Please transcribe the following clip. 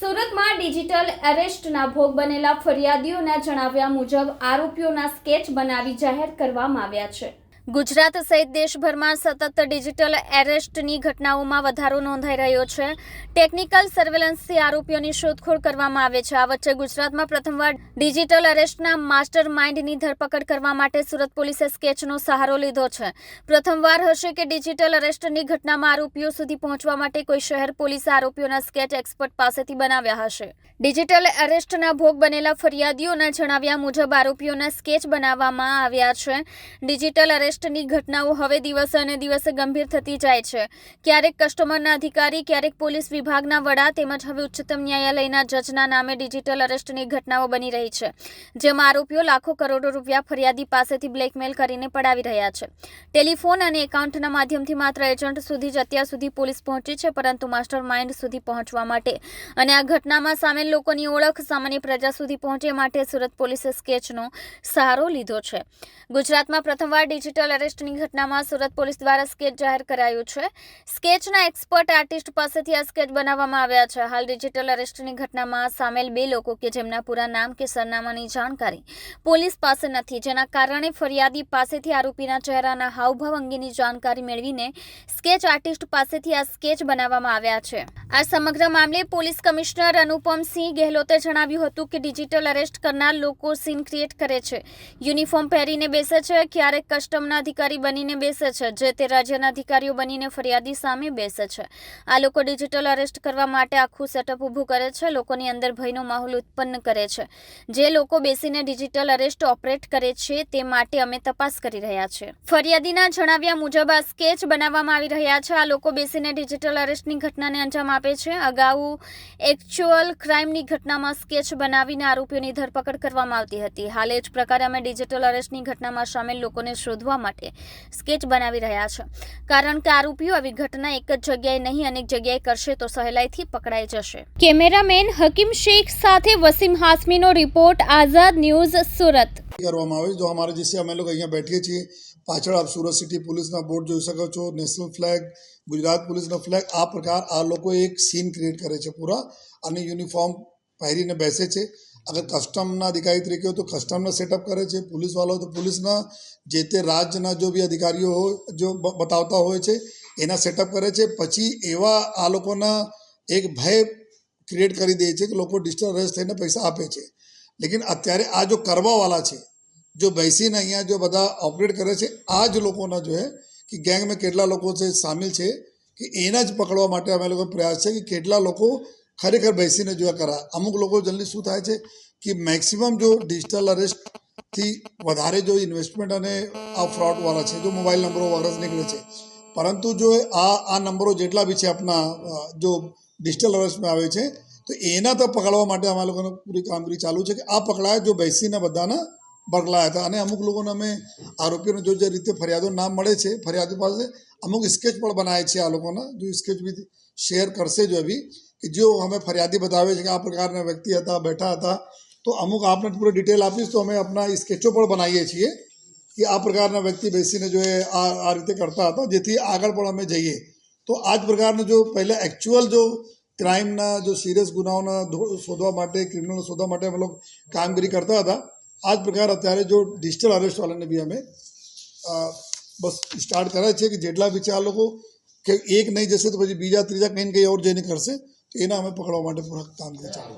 સુરતમાં ડિજિટલ એરેસ્ટના ભોગ બનેલા ફરિયાદીઓના જણાવ્યા મુજબ આરોપીઓના સ્કેચ બનાવી જાહેર કરવામાં આવ્યા છે. ગુજરાત સહિત દેશભરમાં સતત ડિજિટલ એરેસ્ટની ઘટનાઓમાં વધારો નોંધાઈ રહ્યો છે. ટેકનિકલ સર્વેલન્સથી આરોપીઓની શોધખોળ કરવામાં આવે છે. આ વચ્ચે ગુજરાતમાં પ્રથમવાર ડિજિટલ એરેસ્ટના માસ્ટર માઇન્ડની ધરપકડ કરવા માટે સુરત પોલીસે સ્કેચનો સહારો લીધો છે. પ્રથમવાર હશે કે ડિજિટલ એરેસ્ટની ઘટનામાં આરોપીઓ સુધી પહોંચવા માટે કોઈ શહેર પોલીસે આરોપીઓના સ્કેચ એક્સપર્ટ પાસેથી બનાવ્યા હશે. ડિજિટલ એરેસ્ટના ભોગ બનેલા ફરિયાદીઓના જણાવ્યા મુજબ આરોપીઓના સ્કેચ બનાવવામાં આવ્યા છે. ડિજિટલ એરેસ્ટની ઘટનાઓ હવે દિવસે અને દિવસે ગંભીર થતી જાય છે. ક્યારેક કસ્ટમરના અધિકારી, ક્યારેક પોલીસ વિભાગના વડા તેમજ હવે ઉચ્ચતમ ન્યાયાલયના જજના નામે ડિજિટલ અરેસ્ટની ઘટનાઓ બની રહી છે, જેમાં આરોપીઓ લાખો કરોડો રૂપિયા ફરિયાદી પાસેથી બ્લેકમેલ કરીને પડાવી રહ્યા છે. ટેલિફોન અને એકાઉન્ટના માધ્યમથી માત્ર એજન્ટ સુધી જ અત્યાર સુધી પોલીસ પહોંચી છે, પરંતુ માસ્ટર માઇન્ડ સુધી પહોંચવા માટે. અને આ ઘટનામાં સામેલ લોકોની ઓળખ સામાન્ય પ્રજા સુધી પહોંચે માટે સુરત પોલીસે સ્કેચનો સહારો લીધો છે. ગુજરાતમાં પ્રથમવાર ડિજિટલ અરેસ્ટની ઘટનામાં સુરત પોલીસ દ્વારા સ્કેચ જાહેર કરાયું છે. સ્કેચના એક્સપર્ટ આર્ટિસ્ટ પાસેથી આ સ્કેચ બનાવવામાં આવ્યા છે. હાલ ડિજિટલ અરેસ્ટની ઘટનામાં સામેલ બે લોકો કે જેમના પૂરા નામ કે સરનામાની જાણકારી પોલીસ પાસે નથી. જેના કારણે ફરિયાદી પાસેથી આરોપીના ચહેરાના હાવભાવ અંગેની જાણકારી મેળવીને સ્કેચ આર્ટિસ્ટ પાસેથી આ સ્કેચ બનાવવામાં આવ્યા છે. આ સમગ્ર મામલે પોલીસ કમિશનર અનુપમસિંહ ગેહલોતે જણાવ્યું હતું કે ડિજિટલ અરેસ્ટ કરનાર લોકો સીન ક્રિએટ કરે છે. યુનિફોર્મ પહેરીને બેસે છે. ક્યારેક કસ્ટમના અધિકારી બનીને બેસે છે, જે તે રાજ્યના અધિકારીઓ બનીને ફરિયાદી સામે બેસે છે. આ લોકો ડિજિટલ અરેસ્ટ કરવા માટે આખું સેટઅપ ઊભું કરે છે, લોકોની અંદર ભયનો માહોલ ઉત્પન્ન કરે છે. જે લોકો બેસીને ડિજિટલ અરેસ્ટ ઓપરેટ કરે છે, તે માટે અમે તપાસ કરી રહ્યા છે ફરિયાદીના જણાવ્યા મુજબ આ સ્કેચ બનાવવામાં આવી રહ્યા છે. આ લોકો બેસીને ડિજિટલ અરેસ્ટની ઘટનાને અંજામ આપે છે. અગાઉ એકચ્યુઅલ ક્રાઇમની ઘટનામાં સ્કેચ બનાવીને આરોપીઓની ધરપકડ કરવામાં આવતી હતી. હાલે જ પ્રકારે અમે ડિજિટલ અરેસ્ટની ઘટનામાં સામેલ લોકોને શોધવા માટે સ્કેચ બનાવી રહ્યા છે. કારણ કે આરોપીઓ આવી ઘટના એક જ જગ્યાએ નહીં, અનેક જગ્યાએ કરશે તો સહેલાઈથી પકડાઈ જશે. કેમેરામેન હકીમ શેખ સાથે વસીમ હાસમીનો રિપોર્ટ, આઝાદ ન્યૂઝ, સુરત. કરવામાં આવે જો અમારે જે અમે લોકો અહીંયા બેઠીએ છીએ. પાછળ આપ સુરત સિટી પોલીસના બોર્ડ જોઈ શકો છો. નેશનલ ફ્લેગ, ગુજરાત પોલીસનો ફ્લેગ. આ પ્રકાર આ લોકો એક સીન ક્રિએટ કરે છે પૂરા અને યુનિફોર્મ પહેરીને બેસે છે. અગર કસ્ટમના અધિકારી તરીકે હોય તો કસ્ટમના સેટઅપ કરે છે, પોલીસવાળો તો પોલીસના, જે તે રાજ્યના જો બી અધિકારીઓ જો બતાવતા હોય છે, એના સેટઅપ કરે છે. પછી એવા આ લોકોના એક ભય ક્રિએટ કરી દે છે કે લોકો અરેસ્ટ થઈને પૈસા આપે છે. લેકિન અત્યારે આ જો કરવાવાળા છે, જો બેસીને અહીંયા જો બધા ઓપરેટ કરે છે આ જ લોકોના જો કે ગેંગમાં કેટલા લોકો છે, સામેલ છે, કે એના જ પકડવા માટે અમે લોકો પ્રયાસ છે કે કેટલા લોકો ખરેખર બેસીને જોયા કરા. અમુક લોકો જલ્દી શું થાય છે કે મેક્સિમમ જો ડિજિટલ અરેસ્ટથી વધારે જો ઇન્વેસ્ટમેન્ટ અને આ ફ્રોડવાળા છે, જો મોબાઈલ નંબરો વગેરે નીકળે છે. પરંતુ જો આ આ નંબરો જેટલા બી છે આપણા જો ડિજિટલ અરેસ્ટમાં આવે છે, તો એના તો પકડવા માટે અમારા લોકોને પૂરી કામગીરી ચાલુ છે કે આ પકડાયા જો બેસીને બધાના બગલાયા હતા. અને અમુક લોકોને અમે આરોપીઓને જો જે રીતે ફરિયાદો નામ મળે છે, ફરિયાદો પાસે અમુક સ્કેચ પણ બનાવે છે આ લોકોના. જો સ્કેચ બી શેર કરશે જો અભી કે જો અમે ફરિયાદી બતાવે છે કે આ પ્રકારના વ્યક્તિ હતા બેઠા હતા તો અમુક આપને પૂરી ડિટેલ આપીશ તો અમે આપણા સ્કેચો પણ બનાવીએ છીએ કે આ પ્રકારના વ્યક્તિ બેસીને જો એ આ આ રીતે કરતા હતા જેથી આગળ પણ અમે જઈએ તો આ જ પ્રકારનું જો પહેલાં એકચ્યુઅલ જો ક્રાઇમના જો સિરિયસ ગુનાઓના ધો- શોધવા માટે ક્રિમિનલ શોધવા માટે અમે લોકો કામગીરી કરતા હતા આ જ પ્રકાર અત્યારે જો ડિજિટલ અરેસ્ટવાળાને બી અમે અ, બસ સ્ટાર્ટ કરે છે કે જેટલા બી છે આ લોકો કે એક નહીં જશે તો પછી બીજા ત્રીજા કંઈ ને કંઈ ઓર જઈને કરશે તો એના અમે પકડવા માટે પૂરા કામગીરી ચાલુ છે.